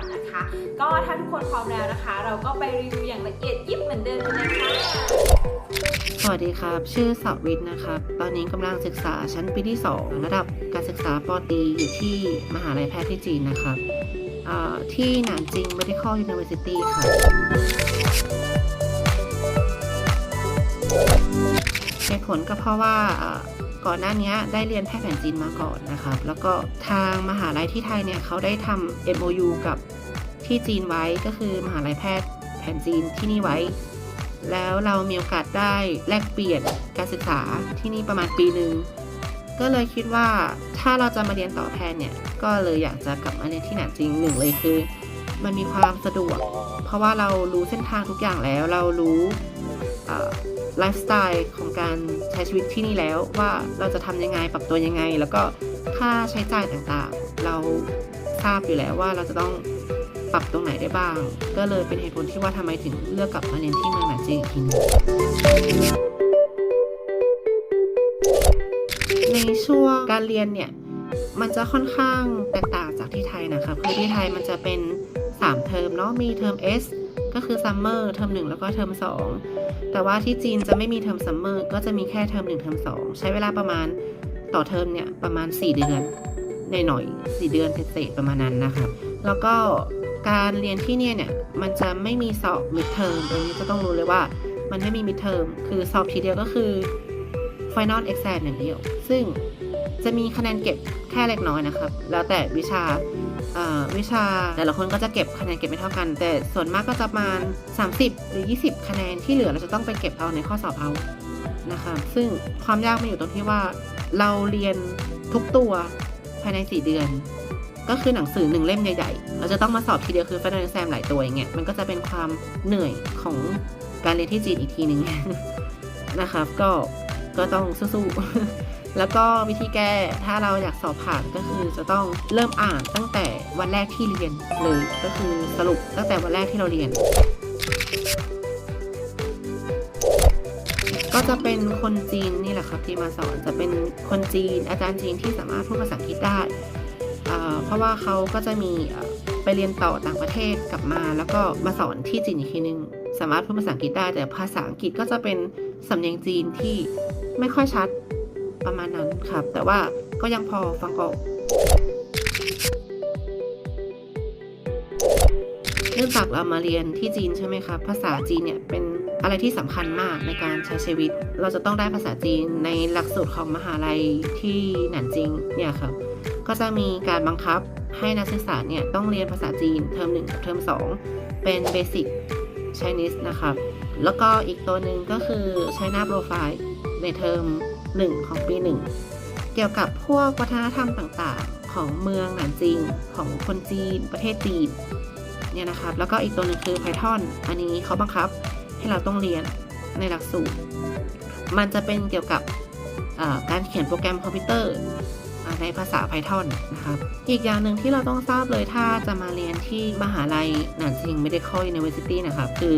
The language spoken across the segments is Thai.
นี้ไหมหรือเปล่านะคะ ก็ถ้าทุกคนพร้อมแล้วนะคะ เราก็ไปรีวิวอย่างละเอียดยิบเหมือนเดิมเลยค่ะสวัสดีครับ ชื่อสาวิทย์นะครับ ตอนนี้กำลังศึกษาชั้นปีที่ 2 ระดับการศึกษาปตรีอยู่ที่มหาลัยแพทย์ที่จีนนะครับที่หนานจิง Medical University ครับเหตุผลก็เพราะว่าอ่าก่อนหน้านี้ได้เรียนแพทย์แผนจีนมาก่อนนะครับ แล้วก็ทางมหาลัยที่ไทยเนี่ยเขาได้ทำ MOU กับ ที่จีนไว้ก็คือมหาลัยแพทย์แผนจีนที่นี่ไว้ แล้วเรามีโอกาสได้แลกเปลี่ยนการศึกษาที่นี่ประมาณปีหนึ่งก็เลยคิดว่าถ้าเราจะมาเรียนต่อแพทนเนี่ยก็เลยอยากจะกลับมาเรียนที่หนานจริงหนึ่งเลยคือ มันมีความสะดวก เพราะว่าเรารู้เส้นทางทุกอย่างแล้ว เรารู้ไลฟ์สไตล์ของการใช้ชีวิตที่นี่แล้วว่าเราจะทำยังไงปรับตัวยังไง แล้วก็ค่าใช้จ่ายต่างๆ เราทราบอยู่แล้วว่าเราจะต้อง รับตรงไหนได้บ้าง ก็เลยเป็นเหตุผลที่ว่าทำไมถึงเลือกกลับมาเรียนที่เมืองหนานจริงอีกทีนึงในช่วงการเรียนเนี่ย มันจะค่อนข้างแตกต่างจากที่ไทยนะคะคือที่ไทยมันจะเป็น 3 เทอมเนาะมีเทอม S ก็คือซัมเมอร์เทอม1 แล้วก็เทอม 2 แต่ว่าที่จีนจะไม่มีเทอมซัมเมอร์ก็จะมีแค่เทอม1เทอม2 ใช้เวลาประมาณต่อเทอมเนี่ย ประมาณ 4 เดือนในหน่อย 4 เดือนเศษประมาณนั้นนะคะ แล้วก็ การเรียนที่เนี่ยเนี่ยมันจะไม่มีสอบมิดเทอมอันนี้จะต้องรู้เลยว่ามันไม่มีมิดเทอมคือสอบทีเดียวก็คือ Final Exam อย่างเดียว ซึ่งจะมีคะแนนเก็บแค่เล็กน้อยนะครับ แล้วแต่วิชาวิชาแต่ละคนก็จะเก็บคะแนนเก็บไม่เท่ากัน แต่ส่วนมากก็จะประมาณ 30 หรือ 20 คะแนนที่เหลือเราจะต้องไปเก็บเอาในข้อสอบเอานะคะซึ่งความยากมันอยู่ตรงที่ว่าเราเรียนทุกตัวภายใน 4 เดือน ก็คือหนังสือหนึ่งเล่มใหญ่ๆ เราจะต้องมาสอบทีเดียวคือ Final Exam หลายตัวอย่างเงี้ย มันก็จะเป็นความเหนื่อยของการเรียนที่จีนอีกทีหนึ่งนะครับ ก็ ก็ต้องสู้ๆ แล้วก็วิธีแก้ ถ้าเราอยากสอบผ่านก็คือจะต้องเริ่มอ่านตั้งแต่วันแรกที่เรียนเลย ก็คือสรุปตั้งแต่วันแรกที่เราเรียน ก็จะเป็นคนจีนนี่แหละครับที่มาสอน จะเป็นคนจีนอาจารย์จีนที่สามารถพูดภาษาอังกฤษได้ เพราะว่าเขาก็จะมีไปเรียนต่อต่างประเทศกลับมา แล้วก็มาสอนที่จีนอีกทีนึง สามารถพูดภาษาอังกฤษได้ แต่ภาษาอังกฤษก็จะเป็นสำเนียงจีนที่ไม่ค่อยชัดประมาณนั้นครับ แต่ว่าก็ยังพอฟังออกเนื่องจากเรามาเรียนที่จีนใช่ไหมครับภาษาจีนเนี่ยเป็นอะไรที่สำคัญมากในการใช้ชีวิต เราจะต้องได้ภาษาจีนในหลักสูตรของมหาลัยที่หนานจิงเนี่ยครับ ก็จะมีการบังคับให้นักศึกษาเนี่ยต้องเรียนภาษาจีนเทอม1กับเทอม2 เป็น Basic Chinese นะครับ แล้วก็อีกตัวหนึ่งก็คือ China Profile ในเทอม 1 ของปี 1 เกี่ยวกับพวกวัฒนธรรมต่างๆ ของเมืองหนานจิง ของคนจีน ประเทศจีนเนี่ยนะครับ แล้วก็อีกตัวหนึ่งคือ Python อันนี้เขาบังคับให้เราต้องเรียนในหลักสูตร มันจะเป็นเกี่ยวกับการเขียนโปรแกรมคอมพิวเตอร์ ในภาษา Python นะครับอีกอย่างหนึ่งที่เราต้องทราบเลยถ้าจะมาเรียนที่มหาลัยหนานจิง Medical University นะครับคือ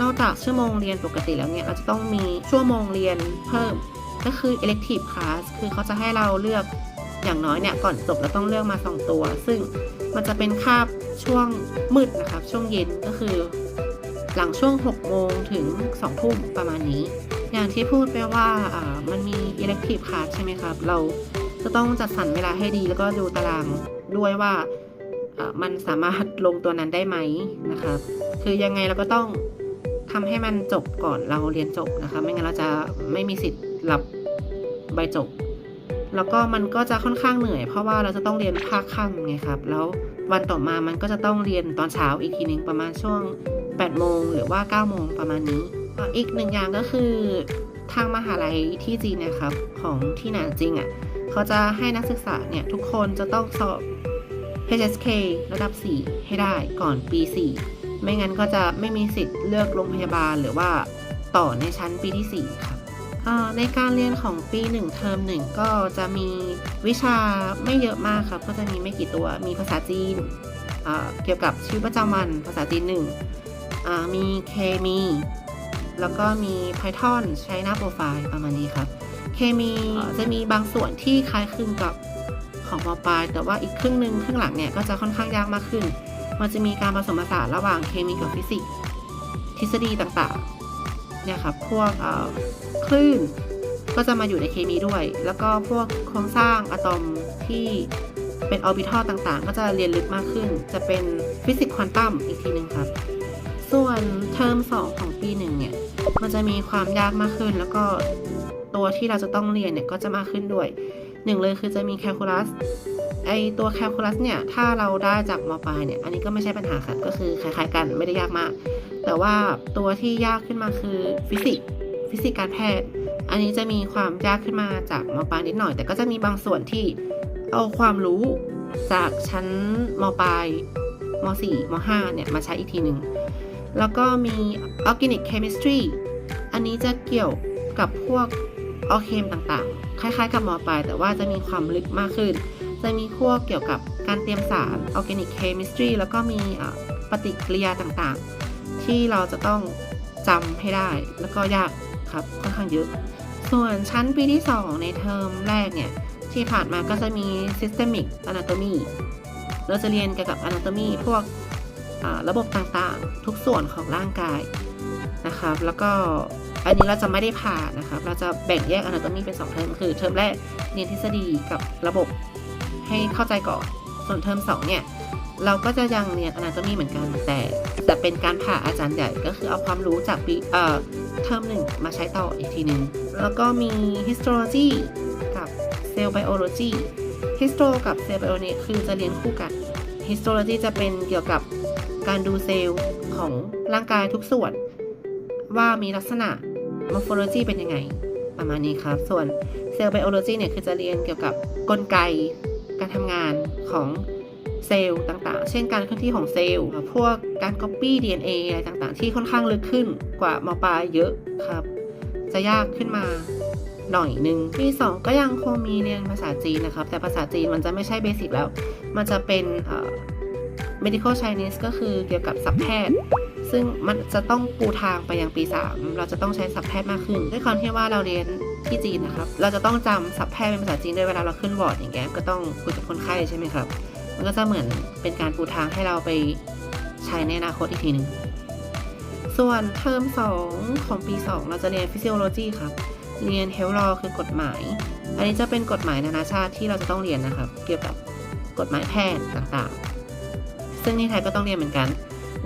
นอกจากชั่วโมงเรียนปกติแล้วเนี่ยเราจะต้องมีชั่วโมงเรียนเพิ่ม ก็คือ elective class คือเขาจะให้เราเลือกอย่างน้อยเนี่ยก่อนจบเราต้องเลือกมา 2 ตัว ซึ่งมันจะเป็นคาบช่วงมืดนะครับช่วงเย็นก็คือ หลังช่วง 6 โมงถึง 2 ทุ่มประมาณนี้ อย่างที่พูดไปว่าอ่ามันมี elective class ใช่ไหมครับ เรา จะต้องจัดสรรเวลาให้ดี แล้วก็ดูตารางด้วยว่ามันสามารถลงตัวนั้นได้ไหมนะครับคือยังไงเราก็ต้องทำให้มันจบก่อนเราเรียนจบนะคะ ไม่งั้นเราจะไม่มีสิทธิ์รับใบจบ แล้วก็มันก็จะค่อนข้างเหนื่อย เพราะว่าเราจะต้องเรียนภาคค่ำไงครับ แล้ววันต่อมามันก็จะต้องเรียนตอนเช้าอีกทีหนึ่งประมาณช่วง8โมงหรือว่า9โมงประมาณนี้ อีกหนึ่งอย่างก็คือทางมหาลัยที่จีนนะครับของที่หนานจริงอะ เขาจะให้นักศึกษาเนี่ย ทุกคนจะต้องสอบ HSK ระดับ 4 ให้ได้ก่อนปี 4 ไม่งั้นก็จะไม่มีสิทธิ์เลือกโรงพยาบาลหรือว่าต่อในชั้นปีที่ 4ครับอ่าในการเรียนของปี 1 เทอม1 ก็จะมีวิชาไม่เยอะมากครับ ก็จะมีไม่กี่ตัว มีภาษาจีน เกี่ยวกับชีวิตประจำวันภาษาจีนหนึ่งอ่ามีเคมี แล้วก็มี Python ใช้หน้าโปรไฟล์ประมาณนี้ครับ เคมีจะมีบางส่วนที่คล้ายคลึงกับของมปลาย แต่ว่าอีกครึ่งหนึ่งครึ่งหลังเนี่ยก็จะค่อนข้างยากมากขึ้น มันจะมีการผสมผสานระหว่างเคมีกับฟิสิกส์ทฤษฎีต่างๆเนี่ยครับพวกคลื่นก็จะมาอยู่ในเคมีด้วย แล้วก็พวกโครงสร้างอะตอมที่เป็นออร์บิทัลต่างๆ ก็จะเรียนลึกมากขึ้น จะเป็นฟิสิกส์ควอนตัมอีกทีหนึ่งครับ ส่วนเทอม2ของปีหนึ่งเนี่ย มันจะมีความยากมากขึ้น แล้วก็ ตัวที่เราจะต้องเรียนเนี่ยก็จะมากขึ้นด้วยหนึ่งเลยคือจะมีแคลคูลัสไอตัวแคลคูลัสเนี่ยถ้าเราได้จากมปลายเนี่ยอันนี้ก็ไม่ใช่ปัญหาครับก็คือคล้ายๆกันไม่ได้ยากมาก แต่ว่าตัวที่ยากขึ้นมาคือฟิสิกส์ฟิสิกส์การแพทย์ อันนี้จะมีความยากขึ้นมาจากมปลายนิดหน่อย แต่ก็จะมีบางส่วนที่เอาความรู้จากชั้นมปลายมสี่มห้าเนี่ย มาใช้อีกทีหนึ่ง แล้วก็มี Organic Chemistry อันนี้จะเกี่ยวกับพวก ออเคมต่างๆ คล้ายๆ กับมอปลายแต่ว่าจะมีความลึกมากขึ้น จะมีพวกเกี่ยวกับการเตรียมสาร Organic Chemistry แล้วก็มีปฏิกิริยาต่างๆ ที่เราจะต้องจำให้ได้แล้วก็ยากครับค่อนข้างเยอะ ส่วนชั้นปีที่ 2 ในเทอมแรกเนี่ย ที่ผ่านมาก็จะมี Systemic Anatomy เราจะเรียนเกี่ยวกับ Anatomy พวกระบบต่างๆ ทุกส่วนของร่างกายนะครับ แล้วก็ อันนี้เราจะไม่ได้ผ่านะครับ เราจะแบ่งแยก anatomy เป็น 2 เทอมคือ เทอมแรกเรียนทฤษฎีกับระบบให้เข้าใจก่อน ส่วนเทอม2เนี่ยเราก็จะยังเรียน anatomy เหมือนกันแต่จะเป็นการผ่าอาจารย์ใหญ่ก็คือเอาความรู้จากปีเอ่อเทอมหนึ่งมาใช้ต่ออีกทีหนึ่งแล้วก็มี histology กับ cell biology histo กับ cell biology คือจะเรียนคู่กัน histology จะเป็นเกี่ยวกับการดูเซลล์ของร่างกายทุกส่วน ว่ามีลักษณะ morphology เป็นยังไง ประมาณนี้ครับ ส่วน cell biology เนี่ยคือจะเรียนเกี่ยวกับกลไกการทำงานของเซลล์ต่างๆ เช่นการเคลื่อนที่ของเซลล์ พวกการ copy DNA อะไรต่างๆ ที่ค่อนข้างลึกขึ้นกว่ามอปลายเยอะครับ จะยากขึ้นมาหน่อยนึงปีสองก็ยังคงมีเรียนภาษาจีนนะครับ แต่ภาษาจีนมันจะไม่ใช่เบสิกแล้ว มันจะเป็น medical Chinese ก็คือเกี่ยวกับศัพท์แพทย์ ซึ่งมันจะต้องปูทางไปยังปี 3 เราจะต้องใช้ศัพท์แพทย์มากขึ้น ด้วยความที่ว่าเราเรียนที่จีนนะครับ เราจะต้องจำศัพท์แพทย์เป็นภาษาจีนด้วยเวลาเราขึ้นวอร์ดอย่างเงี้ยก็ต้องคุยกับคนไข้ใช่ไหมครับ มันก็จะเหมือนเป็นการปูทางให้เราไปใช้ในอนาคตอีกทีหนึ่งส่วนเทอม2 ของปี 2 เราจะเรียน physiology ครับ เรียน health law คือกฎหมาย อันนี้จะเป็นกฎหมายนานาชาติที่เราจะต้องเรียนนะครับ เกี่ยวกับกฎหมายแพทย์ต่างๆ ซึ่งที่ไทยก็ต้องเรียนเหมือนกัน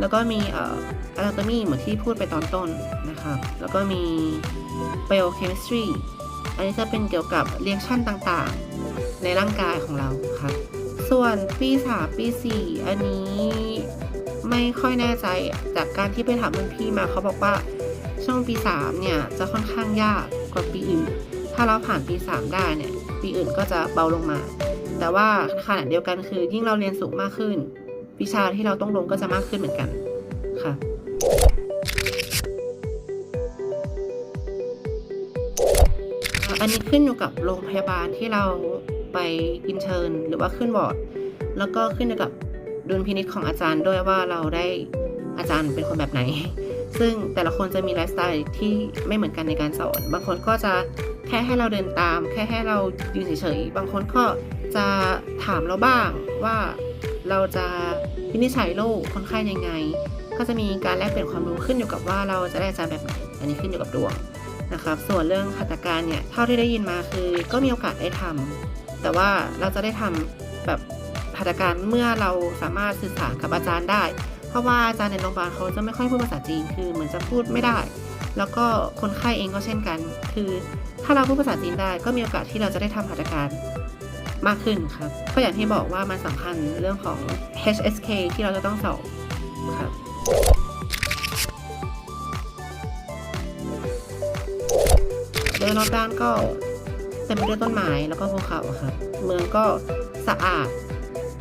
แล้วก็มีเอ่อ anatomy เหมือนที่พูดไปตอนต้นนะครับ แล้วก็มี biochemistry อันนี้จะเป็นเกี่ยวกับ reaction ต่างๆ ในร่างกายของเราครับ ส่วนปี3ปี4อันนี้ไม่ค่อยแน่ใจจากการที่ไปถามรุ่นพี่มาเขาบอกว่าช่วงปี3เนี่ยจะค่อนข้างยากกว่าปีอื่น ถ้าเราผ่านปี3ได้เนี่ยปีอื่นก็จะเบาลงมา แต่ว่าขณะเดียวกันคือยิ่งเราเรียนสูงมากขึ้น วิชาที่เราต้องลงก็จะมากขึ้นเหมือนกันค่ะอันนี้ขึ้นอยู่กับโรงพยาบาลที่เราไปอินเทอร์นหรือว่าขึ้นวอร์ดแล้วก็ขึ้นอยู่กับดุลพินิจของอาจารย์ด้วยว่าเราได้อาจารย์เป็นคนแบบไหน ซึ่งแต่ละคนจะมีไลฟ์สไตล์ที่ไม่เหมือนกันในการสอน บางคนก็จะแค่ให้เราเดินตาม แค่ให้เรายืนเฉยๆ บางคนก็จะถามเราบ้างว่าเราจะ วินิจฉัยโรคคนไข้ยังไง ก็จะมีการแลกเปลี่ยนความรู้ขึ้นอยู่กับว่าเราจะได้อาจารย์แบบไหน อันนี้ขึ้นอยู่กับดวงนะครับ ส่วนเรื่องหัตถการเนี่ย เท่าที่ได้ยินมาคือ ก็มีโอกาสได้ทำแต่ว่าเราจะได้ทำแบบหัตถการเมื่อเราสามารถสื่อสารกับอาจารย์ได้ เพราะว่าอาจารย์ในโรงพยาบาลเขาจะไม่ค่อยพูดภาษาจีน คือเหมือนจะพูดไม่ได้ แล้วก็คนไข้เองก็เช่นกัน คือ ถ้าเราพูดภาษาจีนได้ ก็มีโอกาสที่เราจะได้ทำหัตถการ มากขึ้นครับก็อย่างที่บอกว่ามันสำคัญเรื่องของ HSK ที่เราจะต้องสอบครับโดยรอบด้านก็เต็มไปด้วยต้นไม้แล้วก็ภูเขาครับ เมืองก็สะอาด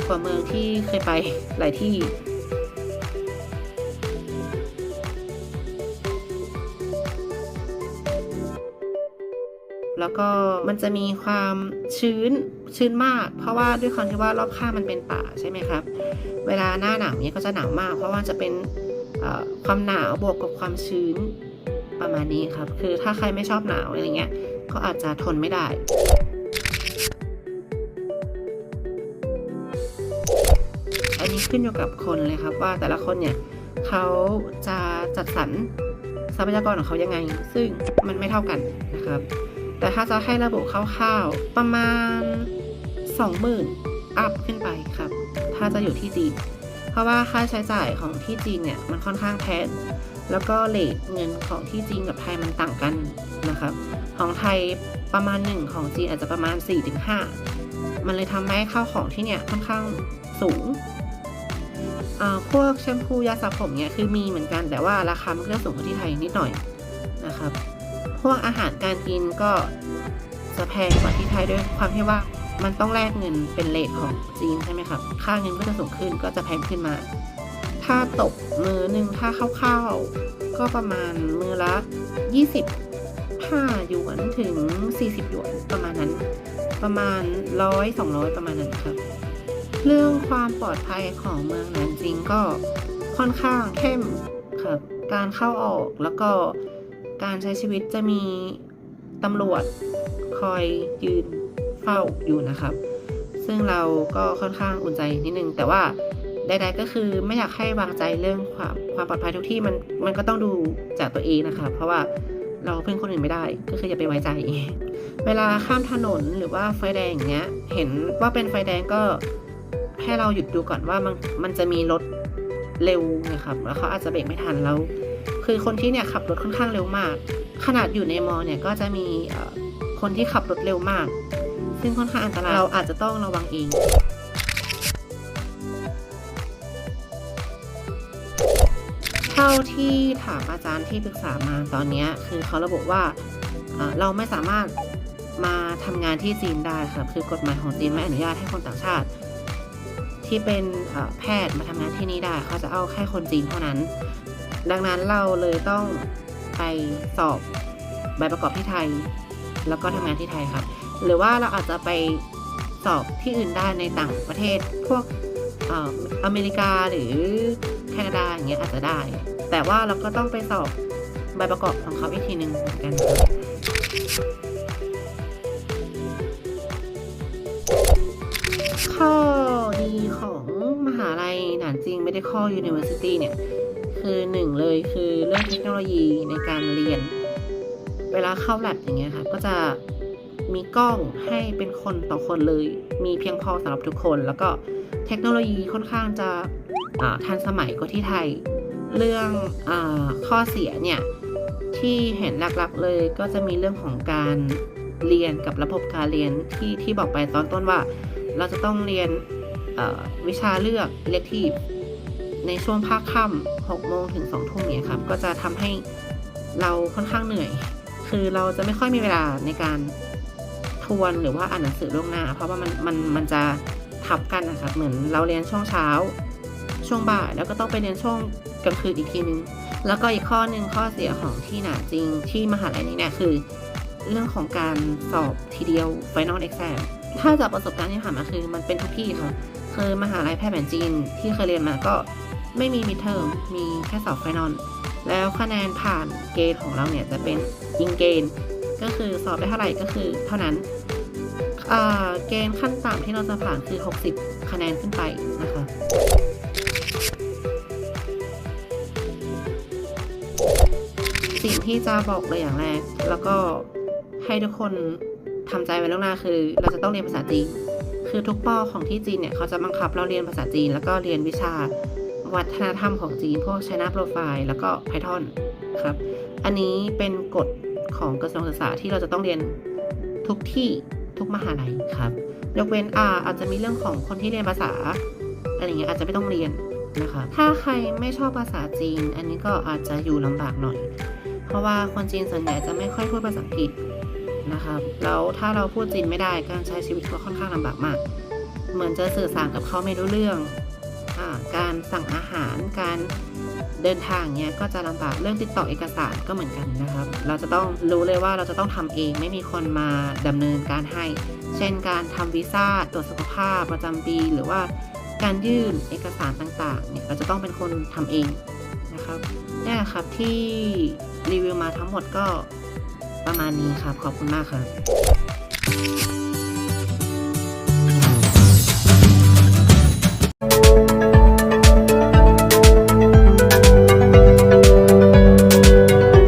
กว่าเมืองที่เคยไปหลายที่ ก็มันจะมีความชื้นชื้นมาก เพราะว่าด้วยความที่ว่ารอบข้างมันเป็นป่าใช่ไหมครับ เวลาหน้าหนาวเนี้ยก็จะหนาวมาก เพราะว่าจะเป็นความหนาวบวกกับความชื้นประมาณนี้ครับ คือถ้าใครไม่ชอบหนาวอะไรเงี้ยก็อาจจะทนไม่ได้อันนี้ขึ้นอยู่กับคนเลยครับว่าแต่ละคนเนี่ยเขาจะจัดสรรทรัพยากรของเขายังไง ซึ่งมันไม่เท่ากันนะครับ แต่ถ้าจะให้ระบุคร่าวๆ ประมาณ 20,000 อัพขึ้นไปครับ ถ้าจะอยู่ที่จีน เพราะว่าค่าใช้จ่ายของที่จีนเนี่ยมันค่อนข้างแพง แล้วก็เลทเงินของที่จีนกับไทยมันต่างกันนะครับ ของไทยประมาณหนึ่งของจีนอาจจะประมาณ 4-5 มันเลยทำให้ข้าวของที่เนี่ยค่อนข้างสูงอ่าพวกแชมพูยาสระผมเนี่ยคือมีเหมือนกันแต่ว่าราคามันก็สูงกว่าที่ไทยนิดหน่อยนะครับ พวกอาหารการกินก็จะแพงกว่าที่ไทยด้วยความที่ว่ามันต้องแลกเงินเป็นเลทของจีนใช่ไหมครับค่าเงินก็จะสูงขึ้นก็จะแพงขึ้นมา ถ้าตกมือหนึ่งถ้าคร่าๆก็ประมาณมือละ25หยวนถึง 40หยวนประมาณนั้น ประมาณ 100 200 ประมาณนั้นครับ เรื่องความปลอดภัยของเมืองนั้นจริงก็ค่อนข้างเข้มครับการเข้าออกแล้วก็ การใช้ชีวิตจะมีตำรวจคอยยืนเฝ้าอยู่นะครับ ซึ่งเราก็ค่อนข้างอุ่นใจนิดนึง แต่ว่าใดๆก็คือไม่อยากให้วางใจเรื่องความความปลอดภัยทุกที่มันมันก็ต้องดูจากตัวเองนะคะ เพราะว่าเราพึ่งคนอื่นไม่ได้ก็คืออย่าไปไว้ใจ เวลาข้ามถนนหรือว่าไฟแดงอย่างเงี้ย เห็นว่าเป็นไฟแดงก็ให้เราหยุดดูก่อนว่ามันมันจะมีรถเร็วนะครับแล้วเขาอาจจะเบรกไม่ทันแล้ว คือคนที่เนี่ยขับรถค่อนข้างเร็วมาก ขนาดอยู่ในมอเนี่ยก็จะมีคนที่ขับรถเร็วมาก ซึ่งค่อนข้างอันตรายเราอาจจะต้องระวังเองเท่าที่ถามอาจารย์ที่ปรึกษามาตอนนี้คือเขาระบุว่าเราไม่สามารถมาทำงานที่จีนได้ครับคือกฎหมายของจีนไม่อนุญาตให้คนต่างชาติ ที่เป็นแพทย์มาทำงานที่นี่ได้ เขาจะเอาแค่คนจีนเท่านั้น ดังนั้นเราเลยต้องไปสอบใบประกอบที่ไทย แล้วก็ทำงานที่ไทยครับ หรือว่าเราอาจจะไปสอบที่อื่นได้ในต่างประเทศ พวกเอออเมริกาหรือแคนาดาอย่างเงี้ยอาจจะได้ แต่ว่าเราก็ต้องไปสอบใบประกอบของเขาอีกทีหนึ่งเหมือนกันข้อดีของมหาลัยหนานจิง Medical University เนี่ย คือหนึ่งเลยคือเรื่องเทคโนโลยีในการเรียน เวลาเข้าแลบอย่างเงี้ยค่ะ ก็จะมีกล้องให้เป็นคนต่อคนเลย มีเพียงพอสำหรับทุกคน แล้วก็เทคโนโลยีค่อนข้างจะทันสมัยกว่าที่ไทย เรื่องอข้อเสียเนี่ยที่เห็นหลักๆเลยก็จะมีเรื่องของการเรียนกับระบบการเรียนที่ที่บอกไปตอนต้นว่า เราจะต้องเรียนวิชาเลือก elective ในช่วงภาคค่ำ6โมงถึง2ทุ่มเนี่ยครับก็จะทำให้เราค่อนข้างเหนื่อย คือเราจะไม่ค่อยมีเวลาในการทวนหรือว่าอ่านหนังสือล่วงหน้า เพราะว่ามันมันมันจะทับกันนะครับเหมือนเราเรียนช่วงเช้า ช่วงบ่ายแล้วก็ต้องไปเรียนช่วงกลางคืนอีกทีนึง แล้วก็อีกข้อหนึ่งข้อเสียของที่หนาจริงที่มหาลัยนี้เนี่ยคือเรื่องของการสอบทีเดียว final exam ถ้าจากประสบการณ์ที่ผ่านมาคือมันเป็นทุกที่ค่ะคือมหาลัยแพทย์แผนจีนที่เคยเรียนมาก็ ไม่มีมิดเทอมมีแค่สอบไฟนอลแล้วคะแนนผ่านเกณฑ์ของเราเนี่ยจะเป็นยิงเกณฑ์ก็คือสอบได้เท่าไหร่ก็คือเท่านั้นเกณฑ์ขั้นต่ำที่เราจะผ่านคือ 60 คะแนนขึ้นไปนะคะสิ่งที่จะบอกเลยอย่างแรก แล้วก็ให้ทุกคนทำใจไว้ล่วงหน้าคือ เราจะต้องเรียนภาษาจีน คือทุกปอของที่จีนเนี่ยเขาจะบังคับเราเรียนภาษาจีน แล้วก็เรียนวิชา วัฒนธรรมของจีนพวก China Profile แล้วก็ Python ครับ อันนี้เป็นกฎของกระทรวงศึกษาที่เราจะต้องเรียนทุกที่ทุกมหาลัยครับยกเว้นอาอาจจะมีเรื่องของคนที่เรียนภาษาอะไรเงี้ยอาจจะไม่ต้องเรียนนะคะถ้าใครไม่ชอบภาษาจีน อันนี้ก็อาจจะอยู่ลำบากหน่อย เพราะว่าคนจีนส่วนใหญ่จะไม่ค่อยพูดภาษาอังกฤษนะครับแล้วถ้าเราพูดจีนไม่ได้การใช้ชีวิตก็ค่อนข้างลำบากมาก เหมือนจะสื่อสารกับเขาไม่รู้เรื่อง การสั่งอาหารการเดินทางเนี้ยก็จะลำบากเรื่องติดต่อเอกสารก็เหมือนกันนะครับ เราจะต้องรู้เลยว่าเราจะต้องทำเองไม่มีคนมาดำเนินการให้ เช่นการทำวีซ่าตรวจสุขภาพประจำปี หรือว่าการยื่นเอกสารต่างๆเนี่ยเราจะต้องเป็นคนทำเองนะครับนี่แหละครับที่รีวิวมาทั้งหมดก็ประมาณนี้ครับขอบคุณมากครับ